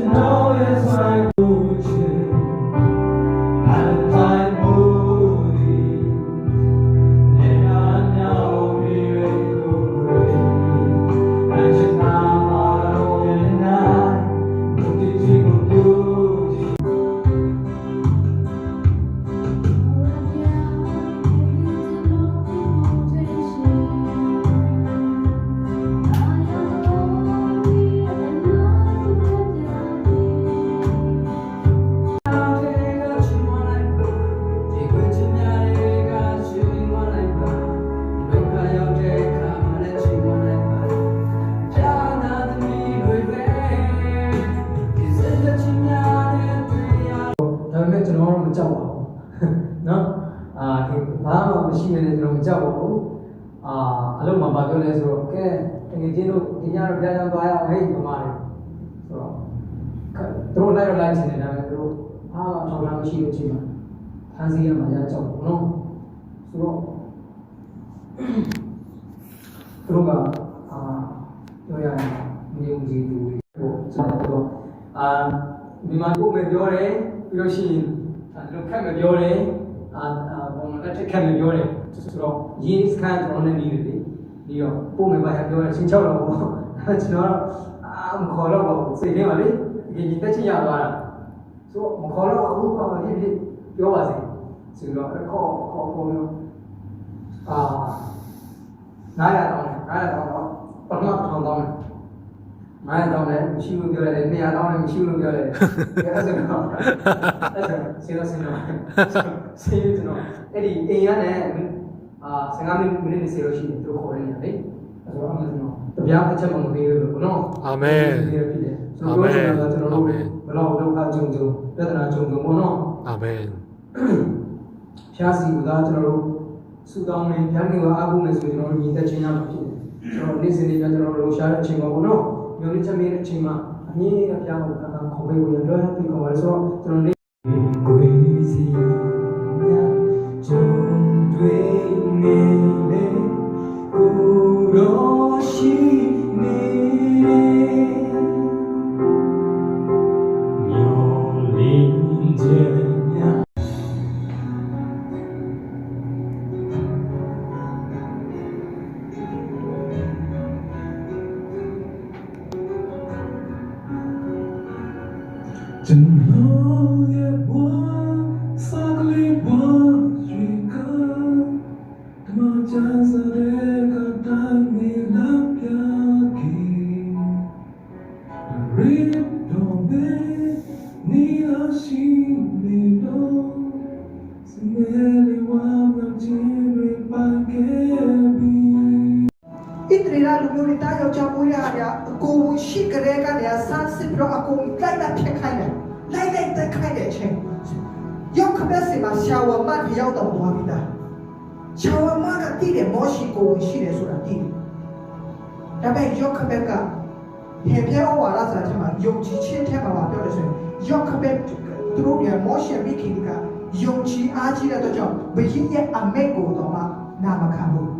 to know ယောက်ကိုအာအလုံးမှာမပြောလဲဆိုတော့ကဲတကယ်ချင်းတို့ဒီညတော့ပြန်ပြန်သွားရအောင်ဟဲ့မမလေးဆိုတော့သူတို့လိုက်တော့လိုက်ချင်နေတာပဲသူတို့အာထောက်လာမရှိလို့ချိန်မှာဖန်စီရမှာရကြောက်ဘူးနော်ဆိုတော့သူတို့ကအာပြောရရင်မြေဦးကြီးသူကိုစတော့အာမြန်မာကိုမပြောတယ်ပြီးလို့ရှိရင်လူခက်မပြောတယ်အာ လက်ထက်ခက်မပြောတယ်ဆိုတော့ရေးစကန်ကျွန်တော်နဲ့နေတယ်လေဒီတော့ပို့မယ်ပါရပြောတယ်ချင်းချောက်တော့ပေါ့ကျွန်တော်တော့အာမခေါ်တော့ဘူးစိတ်ထဲမှာလေဒီကြီးတက်ချင်ရသွားတာဆိုတော့မခေါ်တော့ဘူးဘာမှဖြစ်ဖြစ်ပြောပါစေဆိုတော့ခေါ်ခေါ်ခေါ်လို့အာနားရတော့နားရတော့ပထမထောင်တော့ မယ်ငါးတောင်းလည်းမရှိဘူးပြောတယ်နေရာတောင်းလည်းမရှိဘူးပြောတယ်အဲ့ဒါဆိုတော့အဲ့ဒါဆင်းတော့ဆင်းတော့ဆင်းရတော့အဲ့ဒီအိမ်ရနဲ့အာ15မိနစ်မိနစ်20လို့ရှိရင်သူခေါ်နေရတယ်အဲ့တော့အမှန်တော့တပြားတစ်ချက်မှမပေးဘူးဘုနော်ဖြစ်တယ်ကျွန်တော်တို့ကျွန်တော်တို့ဘလောက်ဒုက္ခကြုံကြုံပြဿနာကြုံကြုံဘုနော်အာမင်ဖျားစီကကျွန်တော်တို့ဆူတောင်းနေဖျားနေကအားကိုးနေဆိုကျွန်တော်တို့ညီသက်ချင်းရမှာဖြစ်တယ်ကျွန်တော်နေ့စဉ်နေ့ကကျွန်တော်တို့လှူရှားတဲ့အချိန်မှာဘုနော် မျိုးလေးချက်မေးတဲ့အချိန်မှာအမြင့်အပြားကိုကကခေါ်ပေးဖို့ရတော့ပြီးခေါ်ပါလေဆိုတော့ကျွန်တော် ကျွန်တော်ရဲ့ဘဝစကလေးဘဝရွေကဓမ္မချမ်းစတဲ့ကတိုင်းမီလာပြကေရီတော့ဘယ်နီလာရှိနေတော့စမဲလေးဝမ်းမချင်တွေပါခဲ့ပြီဣတရီလာလူမျိုးတွေတားယောက်ျားမွေးရတာအကုန်ရှိကြတဲ့ကနေဆန်းစ က်ခပတ်စီမှာရှာဝမတ်ရောက်တော့သွားပြီသားရှာဝမတ်ကတည်တယ်မောရှိကိုရှိတယ်ဆိုတာတည်တယ်ဒါပေမဲ့ရောက်ခပတ်ကဟေပြဲဩဝါဒစာထဲမှာယုံကြည်ခြင်းထဲမှာပြောတယ်ဆိုရင်ရောက်ခပတ်သူတို့ကမောရှိမိခင်ကယုံကြည်အားကြီးတဲ့အတွက်ကြောင့်ဘယင်းရဲ့အမိတ်ကိုတော့မှနာမခံဘူး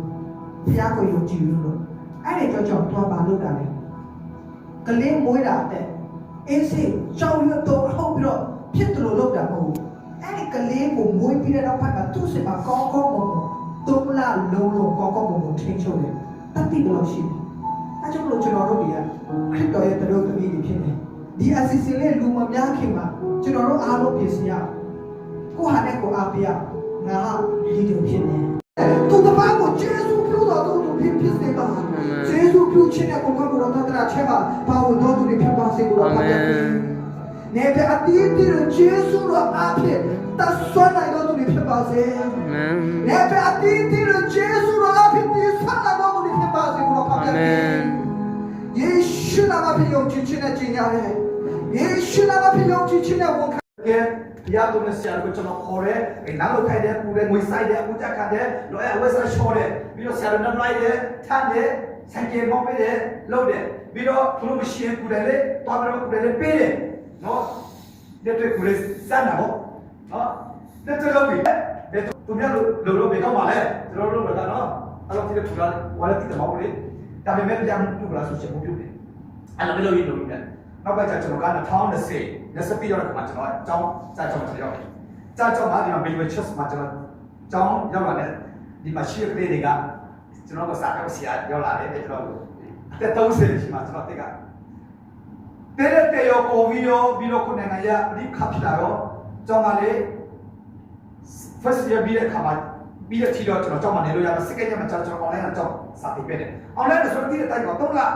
ဘုရားကိုယုံကြည်လို့လို့အဲ့ဒီကြောင့်ကြောင့်သွားပါလို့တာလေကလေးမွေးတာတဲ့အေးစေကြောင်ရွတ်တော့ဟုတ်ပြီးတော့ဖြစ်တယ်လို့လုပ်တာမဟုတ်ဘူး အဲ့ဒီကလေးကိုမွေးပြီးတဲ့နောက်ပိုင်းမှာသူ့စီမှာကောင်းကောင်းမွန်မွန်သုံးလလုံးလုံးကောင်းကောင်းမွန်မွန်ထိန်းချုပ်တယ်တတိဘယ်လိုရှိလဲအဲ့ကြောင့်လို့ကျွန်တော်တို့တွေကခရစ်တော်ရဲ့တရားသမီးတွေဖြစ်တယ်ဒီအစီအစဉ်လေးလူမများခင်မှာကျွန်တော်တို့အားလုံးပြင်ဆင်ရအောင်ကိုဟာနဲ့ကိုအားပေးရအောင်ငါဟာဒီလိုဖြစ်နေသူတပားကိုကျေးဇူးပြုတော်သူတို့ဖြစ်ဖြစ်စေပါကျေးဇူးပြုခြင်းနဲ့ကိုယ်ကကိုယ်တော်တရာချက်ပါပါဝင်တော်သူတွေဖြစ်ပါစေကိုတော်ပါရဲ့ နေပြအတိအပြည့်ကျေးဇူးတော်အဖြစ်တဆွမ်းနိုင်တော်သူတွေဖြစ်ပါစေနေပြအတိအပြည့်ကျေးဇူးတော်အဖြစ်တည်ဆွမ်းနိုင်တော်သူတွေဖြစ်ပါစေကိုတော်ပါရဲ့ယေရှုနာမဖြစ်ယုံကြည်ခြင်းနဲ့ကျင့်ရတယ်ယေရှုနာမဖြစ်ယုံကြည်ခြင်းနဲ့ဝန်ခံကဲတရားတော်နဲ့ဆရာကိုကျွန်တော်ခေါ်တယ်အဲနားလို့ခိုင်းတယ်ပူတယ်ငွေဆိုင်တယ်အမှုတက်ခတ်တယ်လောအဲဝက်ဆာချောတယ်ပြီးတော့ဆရာတော်နဲ့လိုက်တယ်ထမ်းတယ်ဆိုင်ကယ်မောင်းပေးတယ်လုပ်တယ်ပြီးတော့သူတို့မရှိရင်ပူတယ်လေတွားပြီးတော့ပူတယ်လေပေးတယ် နော်တဲ့တွေ့ပူလေးစမ်းတာပေါ့နော်တဲ့တွေ့လို့ပြီဘယ်သူများလို့လို့လို့ဘယ်တော့မှလဲကျွန်တော်တို့ကတော့နော်အဲ့လိုတိကျပူလာဝါလက်တိတမောင်းလေးဒါပေမဲ့ပြန်ပူလာဆိုချက်ပူပြုတ်တယ်အဲ့လိုမျိုးလို့ရလို့ရတယ်နောက်ပိုင်းကျကျွန်တော်က2020 20ရောက်တဲ့ခါမှာကျွန်တော်အကြောင်းစာကြောင်းမှာရောက်တယ်စာကြောင်းမှာဒီမှာ Midway Church မှာကျွန်တော်အကြောင်းရောက်လာတဲ့ဒီမှာရှိတဲ့ကလေးတွေကကျွန်တော်ကစာကြောင်းဆရာရောက်လာတယ်ကျွန်တော်အသက်30ရှိမှကျွန်တော်တက်က တဲ့တဲ့ရောပေါ်ပြီးတော့ပြီးတော့ခုနိုင်ငံရအဓိခဖြစ်လာတော့ကျောင်းကလေး first year ပြီးတဲ့ခါမှာပြီးတဲ့ထီတော့ကျွန်တော်ကျောင်းမှာနေလို့ရတယ် second year မှာကျွန်တော် online ကကျောင်းစာသင်ပေးတယ် online ဆိုတော့ဒီတဲ့တိုင်းတော့တော့လား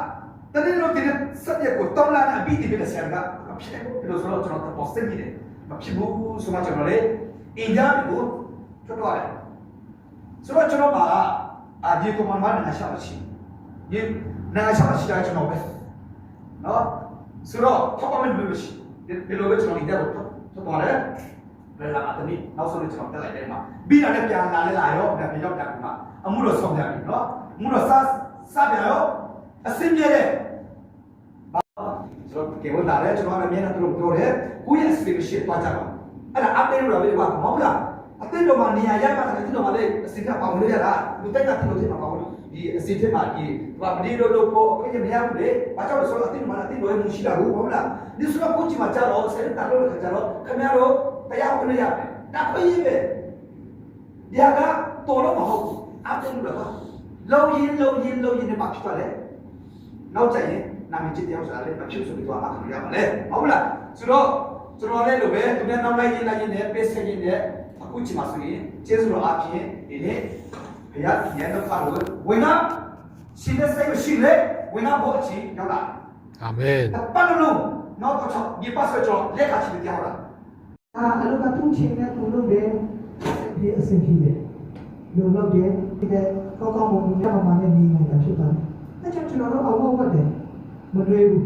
တနေ့လို့ဒီစက်ရက်ကိုတော့လာနဲ့ပြီးတည်ပြီးတဲ့ဆရာကဖြစ်တယ်ဘယ်လိုဆိုတော့ကျွန်တော်ပေါ်စတင်ပြီးတယ်မဖြစ်ဘူးဆိုမှကျွန်တော်လေအင်ဂျာကိုထွက်သွားတယ်ဆိုတော့ကျွန်တော်ကအာဒီကိုမှမနာရှာမရှိဒီနာရှာမရှိတာကျွန်တော်ပဲနော် ဆိုတော့ထောက်ပံ့လို့မရှိဒီလိုပဲကျွန်တော်ဒီတော့ထွက်သွားတယ်ဘယ်လာအတနည်းနောက်ဆုံးကျွန်တော်တက်လိုက်တယ်မှာပြီးတော့လည်းပြန်လာလဲလာရောပြန်ပြန်ရောက်တယ်မှာအမှုတော့ဆုံးပြန်ပြီနော်အမှုတော့စစပြန်ရောအစင်းပြတဲ့ဘာဆိုတော့ကေဝလာလဲကျွန်တော်လည်းအမြဲတမ်းသူတို့ပြောတယ်ကိုယ့်ရဲ့ solution သွားကြပါအဲ့ဒါအပေးလို့လည်းဘာမဟုတ်လားအသိတော်မှာနေရာရပါတယ်ဒီတော်မှာလေအစင်ကပေါင်းလို့ရတာလူတိုက်ကတိလို့တိမှာပေါင်းလို့ ဒီအစင်ထက်မှာဒီဘာမဒီလိုလိုပေါ်အပြင်မရဘူးလေဘာကြောင့်လဲဆိုတော့အသိမှာအသိတော်ရဲ့မရှိတာဘူးဟုတ်လားဒီဆိုတော့ကိုချီမှာကြတော့ဆယ်တာလို့ခါကြတော့ခင်ဗျားတို့တရားဝင်ရတယ်ဒါခွင့်ရပဲဒီကတော်လို့မဟုတ်ဘူးအပြင်လို့ပါလုံရင်လုံရင်လုံရင်နဲ့မှဖြစ်သွားတယ်နောက်ကျရင်နာမည်ချစ်တယောက်စားလဲမဖြစ်ဆိုပြီးတော့အခါရပါလေဟုတ်လားဆိုတော့ကျွန်တော်လည်းလိုပဲသူနဲ့နောက်လိုက်ရင်လိုက်ရင်လည်းပေးဆက်ရင်လည်းအခုချိန်မှာဆိုရင်ကျေးဇူးတော်အပြင်ဒီနေ့ ဘုရားဉာဏ်တော်ဖတ်လို့ဝင်ကရှိတဲ့စိတ်ရှိလေဝင်ကဘောအချင်းရောက်လာအာမင်ပတ်လို့နောက်တော့ဒီပတ်ဆွဲကြောလက်ခါချင်ကြောက်လာအာအလုကသူ့ချင်းနဲ့သူ့လို့ပဲဒီအဆင်ပြေတယ်လုံလောက်တယ်ဒီကကောက်ကောက်မုံမြတ်မမနဲ့နေနေတာဖြစ်ပါတယ်အဲကြောင့်ကျွန်တော်တို့အဝတ်ဝတ်တယ်မတွေးဘူး